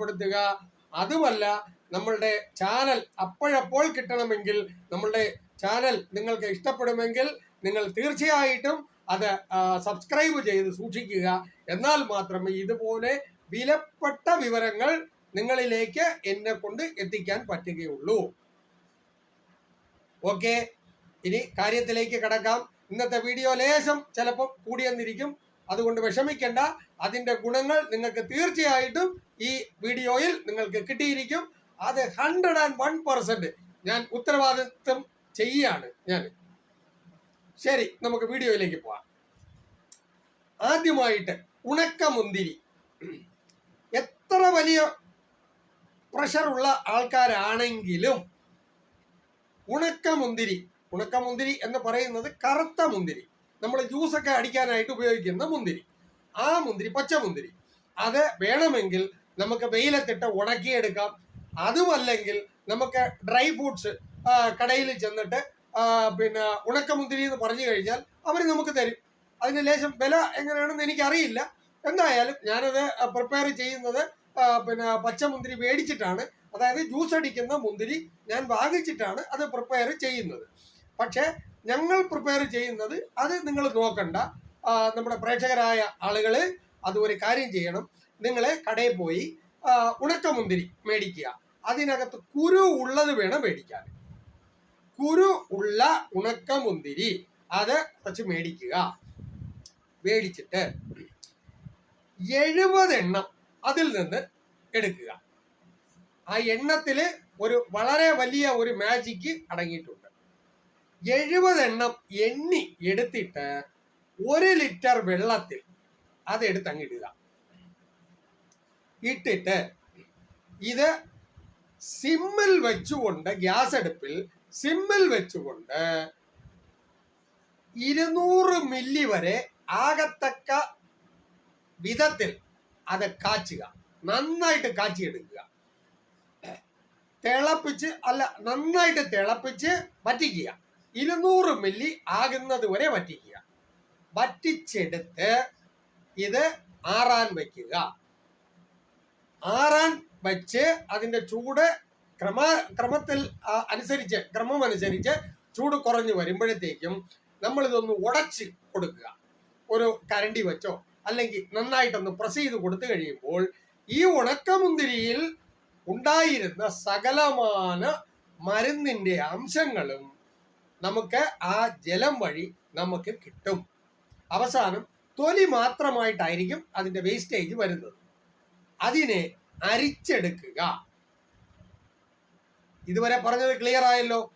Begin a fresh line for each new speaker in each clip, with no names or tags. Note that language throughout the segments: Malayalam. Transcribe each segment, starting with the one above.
പ്രയോജനപ്പെടുത്തുക അതുമല്ല നമ്മളുടെ ചാനൽ അപ്പോഴപ്പോൾ കിട്ടണമെങ്കിൽ നമ്മളുടെ ചാനൽ നിങ്ങൾക്ക് ഇഷ്ടപ്പെടുമെങ്കിൽ നിങ്ങൾ തീർച്ചയായിട്ടും അത് സബ്സ്ക്രൈബ് ചെയ്ത് സൂക്ഷിക്കുക. എന്നാൽ മാത്രമേ ഇതുപോലെ വിലപ്പെട്ട വിവരങ്ങൾ നിങ്ങളിലേക്ക് എന്നെ കൊണ്ട് എത്തിക്കാൻ പറ്റുകയുള്ളൂ. ഓക്കെ ഇനി കാര്യത്തിലേക്ക് കടക്കാം. ഇന്നത്തെ വീഡിയോ ലേശം ചിലപ്പോൾ കൂടിയെന്നിരിക്കും. അതുകൊണ്ട് വിഷമിക്കേണ്ട. അതിന്റെ ഗുണങ്ങൾ നിങ്ങൾക്ക് തീർച്ചയായിട്ടും ഈ വീഡിയോയിൽ നിങ്ങൾക്ക് കിട്ടിയിരിക്കും. അത് ഹൺഡ്രഡ് ആൻഡ് വൺ പെർസെന്റ് ഞാൻ ഉത്തരവാദിത്വം ചെയ്യാണ് ഞാൻ. ശരി നമുക്ക് വീഡിയോയിലേക്ക് പോവാം. ആദ്യമായിട്ട് ഉണക്കമുന്തിരി. എത്ര വലിയ പ്രഷറുള്ള ആൾക്കാരാണെങ്കിലും ഉണക്കമുന്തിരി ഉണക്കമുന്തിരി എന്ന് പറയുന്നത് കറുത്ത മുന്തിരി. നമ്മൾ ജ്യൂസൊക്കെ അടിക്കാനായിട്ട് ഉപയോഗിക്കുന്ന മുന്തിരി. ആ മുന്തിരി പച്ച മുന്തിരി. അത് വേണമെങ്കിൽ നമുക്ക് വെയിലത്തിട്ട് ഉണക്കിയെടുക്കാം. അതുമല്ലെങ്കിൽ നമുക്ക് ഡ്രൈ ഫ്രൂട്ട്സ് കടയിൽ ചെന്നിട്ട് പിന്നെ ഉണക്കമുന്തിരി എന്ന് പറഞ്ഞു കഴിഞ്ഞാൽ അവർ നമുക്ക് തരും. അതിന് ലേശം വില എങ്ങനെയാണെന്ന് എനിക്കറിയില്ല. എന്തായാലും ഞാനത് പ്രിപ്പയർ ചെയ്യുന്നത് പിന്നെ പച്ചമുന്തിരി മേടിച്ചിട്ടാണ്. അതായത് ജ്യൂസ് അടിക്കുന്ന മുന്തിരി ഞാൻ വാങ്ങിച്ചിട്ടാണ് അത് പ്രിപ്പയർ ചെയ്യുന്നത്. പക്ഷേ ഞങ്ങൾ പ്രിപ്പയർ ചെയ്യുന്നത് അത് നിങ്ങൾ നോക്കണ്ട. നമ്മുടെ പ്രേക്ഷകരായ ആളുകൾ അത് കാര്യം ചെയ്യണം. നിങ്ങൾ കടയിൽ പോയി ഉണക്കമുന്തിരി മേടിക്കുക. അതിനകത്ത് കുരു ഉള്ളത് വേണം മേടിക്കാൻ. കുരു ഉള്ള ഉണക്കമുന്തിരി അത് കുറച്ച് മേടിക്കുക. മേടിച്ചിട്ട് എഴുപത് എണ്ണം അതിൽ നിന്ന് എടുക്കുക. ആ എണ്ണത്തിൽ ഒരു വളരെ വലിയ ഒരു മാജിക്ക് അടങ്ങിയിട്ടുണ്ട്. എഴുപത് എണ്ണം എണ്ണി എടുത്തിട്ട് ഒരു ലിറ്റർ വെള്ളത്തിൽ അതെടുത്ത് അങ്ങിടുക ഇട്ടിട്ട് ഇത് സിമ്മിൽ വെച്ചുകൊണ്ട് ഗ്യാസ് അടുപ്പിൽ സിമ്മിൽ വെച്ചുകൊണ്ട് ഇരുന്നൂറ് മില്ലി വരെ ആകത്തക്ക വിധത്തിൽ അത് കാച്ചുക. നന്നായിട്ട് കാച്ചിയെടുക്കുക. തിളപ്പിച്ച് അല്ല നന്നായിട്ട് തിളപ്പിച്ച് വറ്റിക്കുക. ഇരുന്നൂറ് മില്ലി ആകുന്നത് വരെ വറ്റിക്കുക. വറ്റിച്ചെടുത്ത് ഇത് ആറാൻ വയ്ക്കുക. ആറാൻ വച്ച് അതിന്റെ ചൂട് ക്രമ ക്രമത്തിൽ അനുസരിച്ച് ക്രമം അനുസരിച്ച് ചൂട് കുറഞ്ഞു വരുമ്പോഴത്തേക്കും നമ്മൾ ഇതൊന്ന് ഉടച്ച് കൊടുക്കുക. ഒരു കരണ്ടി വെച്ചോ അല്ലെങ്കിൽ നന്നായിട്ടൊന്ന് പ്രസ് ചെയ്ത് കൊടുത്തു കഴിയുമ്പോൾ ഈ ഉണക്കമുന്തിരിയിൽ ഉണ്ടായിരുന്ന സകലമാന മരുന്നിന്റെ അംശങ്ങളും നമുക്ക് ആ ജലം വഴി നമുക്ക് കിട്ടും. അവസാനം തൊലി മാത്രമായിട്ടായിരിക്കും അതിന്റെ വേസ്റ്റേജ് വരുന്നത്. അതിനെ അരിച്ചെടുക്കുക. ഇതുവരെ പറഞ്ഞത് ക്ലിയർ ആയല്ലോ?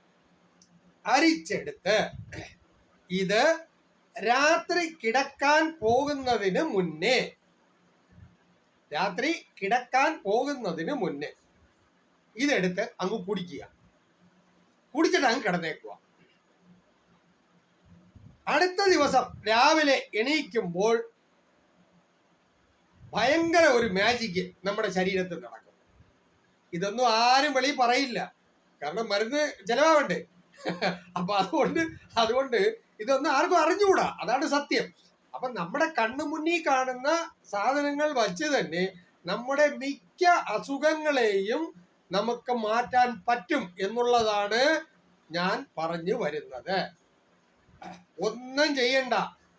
അരിച്ചെടുത്ത് ഇത് രാത്രി കിടക്കാൻ പോകുന്നതിന് മുന്നേ രാത്രി കിടക്കാൻ പോകുന്നതിന് മുന്നേ ഇതെടുത്ത് അങ്ങ് കുടിക്കുക. കുടിച്ചിട്ട് അങ്ങ് കിടന്നേക്കുക. അടുത്ത ദിവസം രാവിലെ എണീക്കുമ്പോൾ ഭയങ്കര ഒരു മാജിക്ക് നമ്മുടെ ശരീരത്തിൽ നടക്കും. ഇതൊന്നും ആരും വെളി പറയില്ല. കാരണം മരുന്ന് ചെലവാവണ്ടേ? അപ്പൊ അതുകൊണ്ട് അതുകൊണ്ട് ഇതൊന്നും ആർക്കും അറിഞ്ഞുകൂടാ. അതാണ് സത്യം. അപ്പൊ നമ്മുടെ കണ്ണു മുന്നിൽ കാണുന്ന സാധനങ്ങൾ വച്ച് തന്നെ നമ്മുടെ മിക്ക അസുഖങ്ങളെയും നമുക്ക് മാറ്റാൻ പറ്റും എന്നുള്ളതാണ് ഞാൻ പറഞ്ഞു വരുന്നത്. ഒന്നും ചെയ്യണ്ട.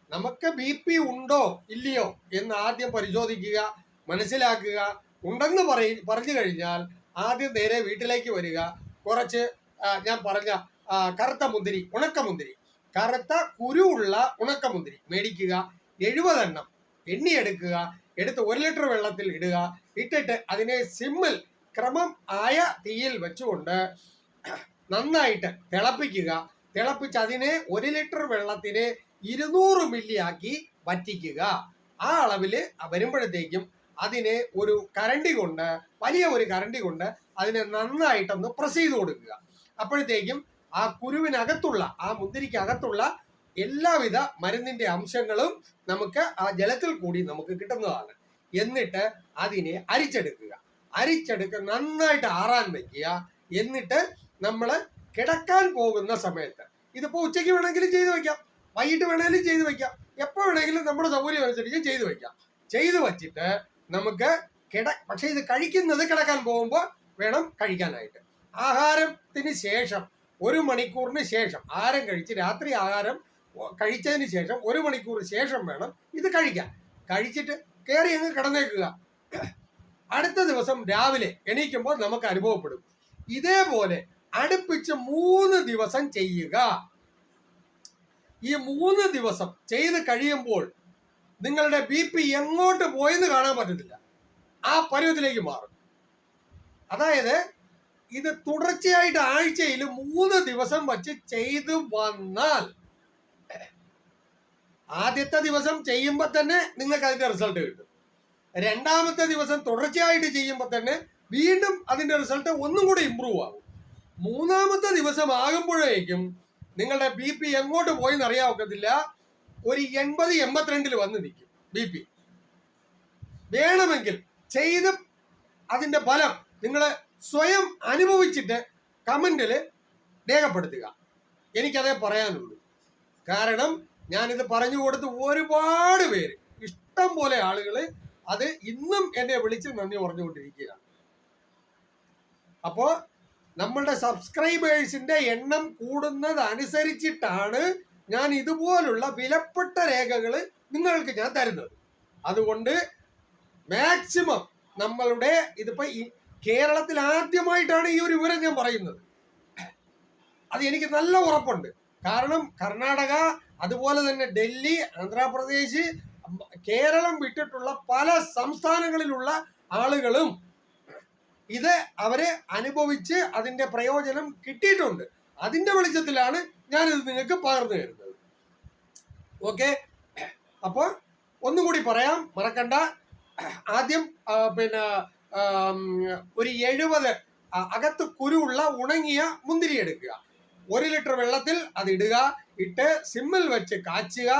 നമുക്ക് ബി പി ഉണ്ടോ? ഇല്ലയോ? എന്ന് ആദ്യം പരിശോധിക്കുക മനസ്സിലാക്കുക. ഉണ്ടെന്ന് പറയ പറഞ്ഞു കഴിഞ്ഞാൽ ആദ്യം നേരെ വീട്ടിലേക്ക് വരിക. കുറച്ച് ഞാൻ പറഞ്ഞ കറുത്ത മുന്തിരി ഉണക്കമുന്തിരി കറുത്ത കുരുവുള്ള ഉണക്കമുന്തിരി മേടിക്കുക. എഴുപതെണ്ണം എണ്ണിയെടുക്കുക എടുത്ത് ഒരു ലിറ്റർ വെള്ളത്തിൽ ഇടുക. ഇട്ടിട്ട് അതിനെ സിമ്മിൽ ക്രമം ആയ തീയിൽ വെച്ചുകൊണ്ട് നന്നായിട്ട് തിളപ്പിക്കുക. തിളപ്പിച്ച് അതിനെ ഒരു ലിറ്റർ വെള്ളത്തിന് ഇരുന്നൂറ് മില്ലി ആക്കി വറ്റിക്കുക. ആ അളവിൽ വരുമ്പോഴത്തേക്കും അതിനെ ഒരു കരണ്ടി കൊണ്ട് വലിയ ഒരു കരണ്ടി കൊണ്ട് അതിനെ നന്നായിട്ടൊന്ന് പ്രസ് ചെയ്ത് കൊടുക്കുക. അപ്പോഴത്തേക്കും ആ കുരുവിനകത്തുള്ള ആ മുന്തിരിക്കകത്തുള്ള എല്ലാവിധ മരുന്നിന്റെ അംശങ്ങളും നമുക്ക് ആ ജലത്തിൽ കൂടി നമുക്ക് കിട്ടുന്നതാണ്. എന്നിട്ട് അതിനെ അരിച്ചെടുക്കുക. അരിച്ചെടുക്കുക നന്നായിട്ട് ആറാൻ വയ്ക്കുക. എന്നിട്ട് നമ്മൾ കിടക്കാൻ പോകുന്ന സമയത്ത് ഇതിപ്പോ ഉച്ചയ്ക്ക് വേണമെങ്കിലും ചെയ്തു വെക്കാം. വൈകിട്ട് വേണമെങ്കിലും ചെയ്തു വെക്കാം. എപ്പോ വേണമെങ്കിലും നമ്മുടെ സൗകര്യം അനുസരിച്ച് ചെയ്തു വെക്കാം. ചെയ്തു വച്ചിട്ട് നമുക്ക് കിട പക്ഷെ ഇത് കഴിക്കുന്നത് കിടക്കാൻ പോകുമ്പോൾ വേണം കഴിക്കാനായിട്ട്. ആഹാരത്തിന് ശേഷം ഒരു മണിക്കൂറിന് ശേഷം ആഹാരം കഴിച്ച് രാത്രി ആഹാരം കഴിച്ചതിന് ശേഷം ഒരു മണിക്കൂർ ശേഷം വേണം ഇത് കഴിക്കാൻ. കഴിച്ചിട്ട് കയറി അങ്ങ് കിടന്നേക്കുക. അടുത്ത ദിവസം രാവിലെ എണീക്കുമ്പോൾ നമുക്ക് അനുഭവപ്പെടും. ഇതേപോലെ അടുപ്പിച്ച് മൂന്ന് ദിവസം ചെയ്യുക. ഈ മൂന്ന് ദിവസം ചെയ്ത് കഴിയുമ്പോൾ നിങ്ങളുടെ ബി പി എങ്ങോട്ട് പോയെന്ന് കാണാൻ പറ്റത്തില്ല. ആ പരുവത്തിലേക്ക് മാറും. അതായത് ഇത് തുടർച്ചയായിട്ട് ആഴ്ചയിൽ മൂന്ന് ദിവസം വച്ച് ചെയ്തു വന്നാൽ ആദ്യത്തെ ദിവസം ചെയ്യുമ്പോൾ തന്നെ നിങ്ങൾക്ക് അതിന്റെ റിസൾട്ട് കിട്ടും. രണ്ടാമത്തെ ദിവസം തുടർച്ചയായിട്ട് ചെയ്യുമ്പോൾ തന്നെ വീണ്ടും അതിന്റെ റിസൾട്ട് ഒന്നും കൂടി ഇമ്പ്രൂവ് ആകും മൂന്നാമത്തെ ദിവസം ആകുമ്പോഴേക്കും നിങ്ങളുടെ ബി പി എങ്ങോട്ട് പോയി എന്നറിയാൻ ഒക്കത്തില്ല ഒരു എൺപത് എൺപത്തിരണ്ടിൽ വന്ന് നിൽക്കും ബി പി വേണമെങ്കിൽ ചെയ്ത് അതിന്റെ ഫലം നിങ്ങൾ സ്വയം അനുഭവിച്ചിട്ട് കമന്റിൽ രേഖപ്പെടുത്തുക. എനിക്കതേ പറയാനുള്ളൂ. കാരണം ഞാനിത് പറഞ്ഞു കൊടുത്ത് ഒരുപാട് പേര് ഇഷ്ടം പോലെ ആളുകൾ അത് ഇന്നും എന്നെ വിളിച്ച് നന്ദി പറഞ്ഞുകൊണ്ടിരിക്കുകയാണ്. അപ്പോൾ നമ്മളുടെ സബ്സ്ക്രൈബേഴ്സിന്റെ എണ്ണം കൂടുന്നത് അനുസരിച്ചിട്ടാണ് ഞാൻ ഇതുപോലുള്ള വിലപ്പെട്ട രേഖകൾ നിങ്ങൾക്ക് ഞാൻ തരുന്നത്. അതുകൊണ്ട് മാക്സിമം നമ്മളുടെ ഇതിപ്പോ കേരളത്തിൽ ആദ്യമായിട്ടാണ് ഈ ഒരു വിവരം ഞാൻ പറയുന്നത്. അത് എനിക്ക് നല്ല ഉറപ്പുണ്ട്. കാരണം കർണാടക അതുപോലെ തന്നെ ഡൽഹി ആന്ധ്രാപ്രദേശ് കേരളം വിട്ടിട്ടുള്ള പല സംസ്ഥാനങ്ങളിലുള്ള ആളുകളും ഇത് അവരെ അനുഭവിച്ച് അതിന്റെ പ്രയോജനം കിട്ടിയിട്ടുണ്ട്. അതിന്റെ വെളിച്ചത്തിലാണ് ഇത് നിങ്ങൾക്ക് പകർന്നു തരുന്നത്. ഓക്കെ? അപ്പോൾ ഒന്നും കൂടി പറയാം. മറക്കണ്ട. ആദ്യം പിന്നെ ഒരു എഴുപത് അകത്ത് കുരുവുള്ള ഉണങ്ങിയ മുന്തിരി എടുക്കുക. ഒരു ലിറ്റർ വെള്ളത്തിൽ അത് ഇടുക. ഇട്ട് സിമ്മിൽ വെച്ച് കാച്ചുക.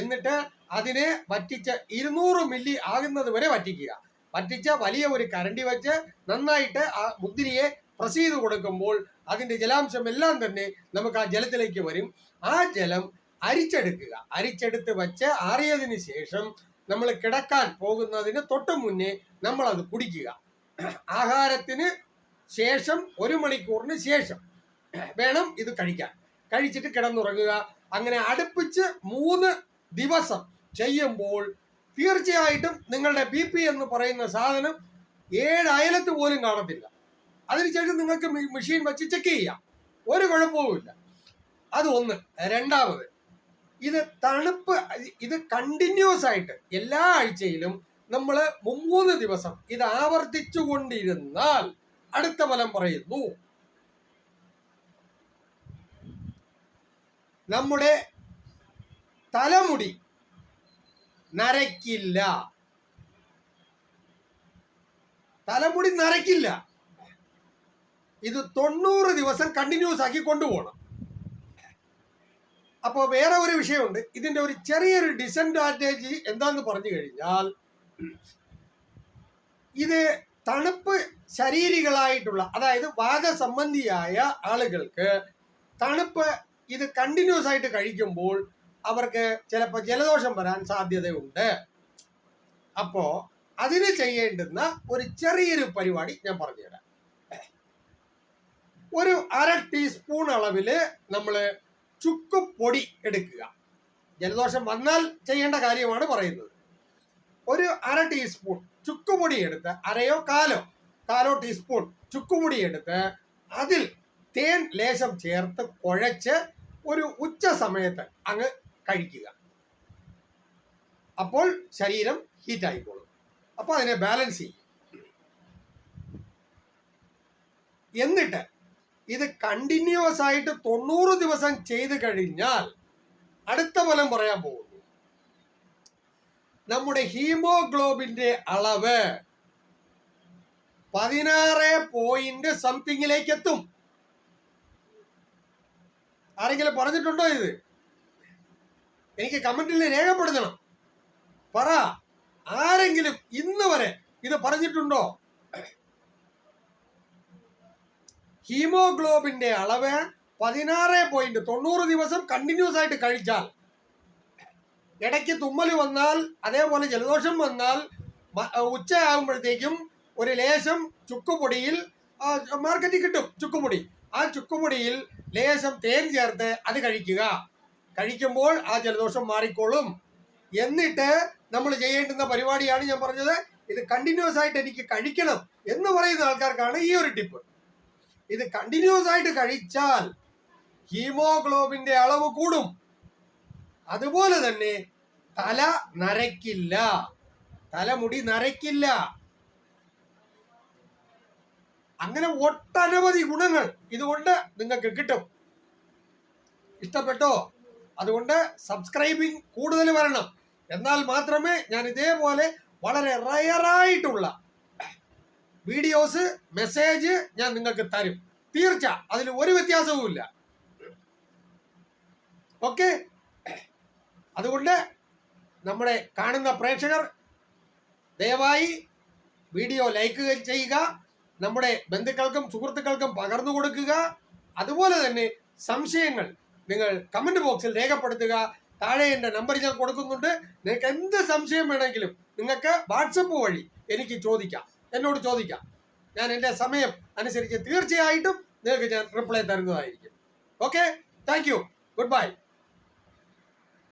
എന്നിട്ട് അതിനെ വറ്റിച്ച് ഇരുന്നൂറ് മില്ലി ആകുന്നത് വരെ വറ്റിക്കുക. വറ്റിച്ച വലിയ ഒരു കരണ്ടി വെച്ച് നന്നായിട്ട് ആ മുന്തിരിയെ പ്രസ് ചെയ്ത് കൊടുക്കുമ്പോൾ അതിന്റെ ജലാംശം എല്ലാം തന്നെ നമുക്ക് ആ ജലത്തിലേക്ക് വരും. ആ ജലം അരിച്ചെടുക്കുക. അരിച്ചെടുത്ത് വെച്ച് ആറിയതിന് ശേഷം നമ്മൾ കിടക്കാൻ പോകുന്നതിന് തൊട്ട് മുന്നേ അത് കുടിക്കുക. ആഹാരത്തിന് ശേഷം ഒരു മണിക്കൂറിന് ശേഷം വേണം ഇത് കഴിക്കാൻ. കഴിച്ചിട്ട് കിടന്നുറങ്ങുക. അങ്ങനെ അടുപ്പിച്ച് മൂന്ന് ദിവസം ചെയ്യുമ്പോൾ തീർച്ചയായിട്ടും നിങ്ങളുടെ ബി പി എന്ന് പറയുന്ന സാധനം ഏഴ് അയലത്ത് പോലും കാണത്തില്ല. അതിനുശേഷം നിങ്ങൾക്ക് മെഷീൻ വെച്ച് ചെക്ക് ചെയ്യാം. ഒരു കുഴപ്പവുമില്ല. അത് ഒന്ന്. രണ്ടാമത് ഇത് തണുപ്പ് ഇത് കണ്ടിന്യൂസ് ആയിട്ട് എല്ലാ ആഴ്ചയിലും നമ്മൾ മൂന്ന് ദിവസം ഇത് ആവർത്തിച്ചു കൊണ്ടിരുന്നാൽ അടുത്ത ഫലം പറയുന്നു. നമ്മുടെ തലമുടി നരയ്ക്കില്ല. തലമുടി നരക്കില്ല ഇത് തൊണ്ണൂറ് ദിവസം കണ്ടിന്യൂസ് ആക്കി കൊണ്ടുപോകണം. അപ്പോൾ വേറെ ഒരു വിഷയമുണ്ട്. ഇതിന്റെ ഒരു ചെറിയൊരു ഡിസഡ്വാന്റേജ് എന്താന്ന് പറഞ്ഞു കഴിഞ്ഞാൽ ഇത് തണുപ്പ് ശരീരികളായിട്ടുള്ള അതായത് വാദസംബന്ധിയായ ആളുകൾക്ക് തണുപ്പ് ഇത് കണ്ടിന്യൂസ് ആയിട്ട് കഴിക്കുമ്പോൾ അവർക്ക് ചിലപ്പോൾ ജലദോഷം വരാൻ സാധ്യതയുണ്ട്. അപ്പോ അതിന് ചെയ്യേണ്ടുന്ന ഒരു ചെറിയൊരു പരിപാടി ഞാൻ പറഞ്ഞുതരാം. ഒരു അര ടീസ്പൂൺ അളവിൽ നമ്മൾ ചുക്കുപൊടി എടുക്കുക. ജലദോഷം വന്നാൽ ചെയ്യേണ്ട കാര്യമാണ് പറയുന്നത്. ഒരു അര ടീസ്പൂൺ ചുക്കുപൊടി എടുത്ത് അരയോ കാലോ കാലോ ടീസ്പൂൺ ചുക്കുപൊടി എടുത്ത് അതിൽ തേൻ ലേശം ചേർത്ത് കുഴച്ച് ഒരു ഉച്ച സമയത്ത് അങ്ങ് കഴിക്കുക. അപ്പോൾ ശരീരം ഹീറ്റ് ആയിക്കോളും. അപ്പോൾ അതിനെ ബാലൻസ് ചെയ്യും. എന്നിട്ട് ഇത് കണ്ടിന്യൂസ് ആയിട്ട് തൊണ്ണൂറ് ദിവസം ചെയ്ത് കഴിഞ്ഞാൽ അടുത്ത ഫലം പറയാൻ പോകുന്നു. നമ്മുടെ ഹീമോഗ്ലോബിന്റെ അളവ് പതിനാറ് പോയിന്റ് സംതിങ്ങിലേക്ക് എത്തും. ആരെങ്കിലും പറഞ്ഞിട്ടുണ്ടോ ഇത്? എനിക്ക് കമന്റിൽ രേഖപ്പെടുത്തണം. പറ. ആരെങ്കിലും ഇന്ന് വരെ ഇത് പറഞ്ഞിട്ടുണ്ടോ? ഹീമോഗ്ലോബിന്റെ അളവ് പതിനാറ് പോയിന്റ് തൊണ്ണൂറ് ദിവസം കണ്ടിന്യൂസ് ആയിട്ട് കഴിച്ചാൽ ഇടയ്ക്ക് തുമ്മൽ വന്നാൽ അതേപോലെ ജലദോഷം വന്നാൽ ഉച്ചയാകുമ്പോഴത്തേക്കും ഒരു ലേശം ചുക്കുപൊടിയിൽ മാർക്കറ്റിൽ കിട്ടും ചുക്കുപൊടി. ആ ചുക്കുപൊടിയിൽ ലേശം തേൻ ചേർത്ത് അത് കഴിക്കുക. കഴിക്കുമ്പോൾ ആ ജലദോഷം മാറിക്കോളും. എന്നിട്ട് നമ്മൾ ചെയ്യേണ്ടുന്ന പരിപാടിയാണ് ഞാൻ പറഞ്ഞത്. ഇത് കണ്ടിന്യൂസ് ആയിട്ട് എനിക്ക് കഴിക്കണം എന്ന് പറയുന്ന ആൾക്കാർക്കാണ് ഈ ഒരു ടിപ്പ്. ഇത് കണ്ടിന്യൂസ് ആയിട്ട് കഴിച്ചാൽ ഹീമോഗ്ലോബിന്റെ അളവ് കൂടും. അതുപോലെ തന്നെ തല നരയ്ക്കില്ല. തലമുടി നരയ്ക്കില്ല. അങ്ങനെ ഒട്ടനവധി ഗുണങ്ങൾ ഇതുകൊണ്ട് നിങ്ങൾക്ക് കിട്ടും. ഇഷ്ടപ്പെട്ടോ? അതുകൊണ്ട് സബ്സ്ക്രൈബിങ് കൂടുതൽ വരണം. എന്നാൽ മാത്രമേ ഞാൻ ഇതേപോലെ വളരെ റയറായിട്ടുള്ള വീഡിയോസ് മെസ്സേജ് ഞാൻ നിങ്ങൾക്ക് തരും. തീർച്ച അതിൽ ഒരു വ്യത്യാസവുമില്ല. ഓക്കെ അതുകൊണ്ട് നമ്മുടെ കാണുന്ന പ്രേക്ഷകർ ദയവായി വീഡിയോ ലൈക്ക് ചെയ്യുക. നമ്മുടെ ബന്ധുക്കൾക്കും സുഹൃത്തുക്കൾക്കും പകർന്നു കൊടുക്കുക. അതുപോലെ തന്നെ സംശയങ്ങൾ നിങ്ങൾ കമന്റ് ബോക്സിൽ രേഖപ്പെടുത്തുക. താഴെ എന്റെ നമ്പർ ഞാൻ കൊടുക്കുന്നുണ്ട്. നിങ്ങൾക്ക് എന്ത് സംശയം വേണമെങ്കിലും നിങ്ങൾക്ക് വാട്സപ്പ് വഴി എനിക്ക് ചോദിക്കാം. എന്നോട് ചോദിക്കാം. ഞാൻ എന്റെ സമയം അനുസരിച്ച് തീർച്ചയായിട്ടും നിങ്ങൾക്ക് ഞാൻ റിപ്ലൈ തരുന്നതായിരിക്കും. Okay thank you good bye